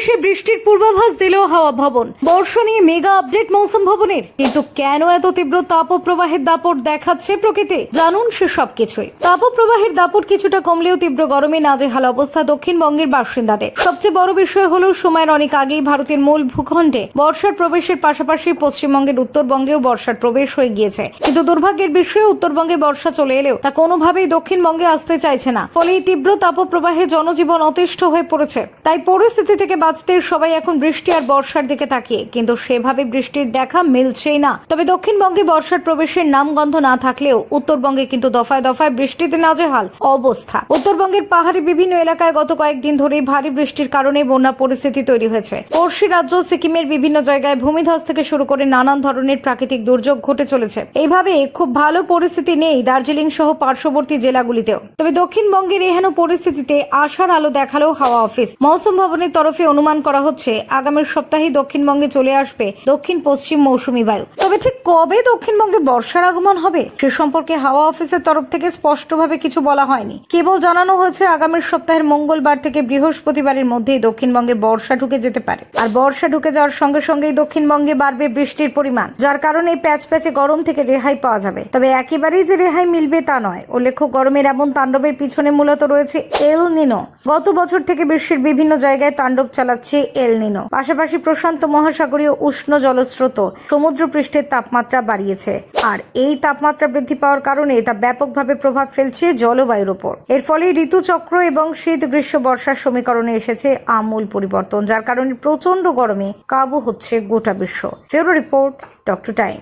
দেশে বৃষ্টির পূর্বাভাস দিল হাওয়া ভবন। বর্ষ নিয়ে মেগা আপডেট মৌসুম ভবনের। কিন্তু কেন এত তীব্র তাপপ্রবাহের দাপট দেখাচ্ছে প্রকৃতি? জানুন সে সবকিছুই। তাপপ্রবাহের দাপট কিছুটা কমলেও তীব্র গরমে নাজেহাল অবস্থা দক্ষিণবঙ্গের বাসিন্দাদের। সবচেয়ে বড় বিষয় হলো সময়ের অনেক আগেই ভারতের মূল ভূখণ্ডে বর্ষার প্রবেশের পাশাপাশি পশ্চিমবঙ্গের উত্তরবঙ্গেও বর্ষার প্রবেশ হয়ে গিয়েছে। কিন্তু দুর্ভাগ্যের বিষয়ে উত্তরবঙ্গে বর্ষা চলে এলেও তা কোনোভাবেই দক্ষিণবঙ্গে আসতে চাইছে না। ফলে এই তীব্র তাপপ্রবাহে জনজীবন অতিষ্ঠ হয়ে পড়েছে। তাই পরিস্থিতি থেকে বাঁচতে সবাই এখন বৃষ্টি আর বর্ষার দিকে তাকিয়ে। কিন্তু সেভাবে বৃষ্টির দেখা মিলছেই না। তবে দক্ষিণবঙ্গে বর্ষার প্রবেশের নামগন্ধ না থাকলেও উত্তরবঙ্গে কিন্তু দফায় দফায় বৃষ্টিতে নাজেহাল অবস্থা। উত্তরবঙ্গের পাহাড়ি বিভিন্ন এলাকায় গত কয়েকদিন ধরেই ভারী বৃষ্টির কারণে বন্যা পরিস্থিতি তৈরি হয়েছে। পড়শি রাজ্য, সিকিমের বিভিন্ন জায়গায় ভূমিধস থেকে শুরু করে নানান ধরনের প্রাকৃতিক দুর্যোগ ঘটে চলেছে। এইভাবে খুব ভালো পরিস্থিতি নেই দার্জিলিং সহ পার্শ্ববর্তী জেলাগুলিতেও। তবে দক্ষিণবঙ্গের এহেন পরিস্থিতিতে আশার আলো দেখাল হাওয়া অফিস। মৌসুম ভবনের তরফে অনুমান করা হচ্ছে আগামী সপ্তাহে দক্ষিণবঙ্গে চলে আসবে দক্ষিণ পশ্চিম মৌসুমী বায়ু। তবে ঠিক কবে দক্ষিণবঙ্গে বর্ষার আগমন হবে সে সম্পর্কে হাওয়া অফিসের তরফ থেকে স্পষ্টভাবে কিছু বলা হয়নি। কেবল জানানো হয়েছে আগামী সপ্তাহের মঙ্গলবার থেকে বৃহস্পতিবারের মধ্যেই দক্ষিণবঙ্গে বর্ষা ঢুকে যেতে পারে। আর বর্ষা ঢুকে যাওয়ার সঙ্গে সঙ্গেই দক্ষিণবঙ্গে বাড়বে বৃষ্টির পরিমাণ, যার কারণে প্যাচ প্যাচে গরম থেকে রেহাই পাওয়া যাবে। তবে একেবারেই যে রেহাই মিলবে তা নয়। উল্লেখ্য, গরমের এমন তাণ্ডবের পিছনে মূলত রয়েছে এল নিনো। গত বছর থেকে বিশ্বের বিভিন্ন জায়গায় তাণ্ডব চালাচ্ছে এল নিনো। পাশাপাশি প্রশান্ত মহাসাগরীয় উষ্ণ জলস্রোত সমুদ্র পৃষ্ঠের তাপমাত্রা বাড়িয়েছে। আর এই তাপমাত্রা বৃদ্ধি পাওয়ার কারণে তা ব্যাপকভাবে প্রভাব ফেলছে জলবায়ুর ওপর। এর ফলে ঋতুচক্র এবং শীত গ্রীষ্ম বর্ষার সমীকরণে এসেছে আমূল পরিবর্তন, যার কারণে প্রচণ্ড গরমে কাবু হচ্ছে গোটা বিশ্ব। ফেরো রিপোর্ট, ডক্টর টাইম।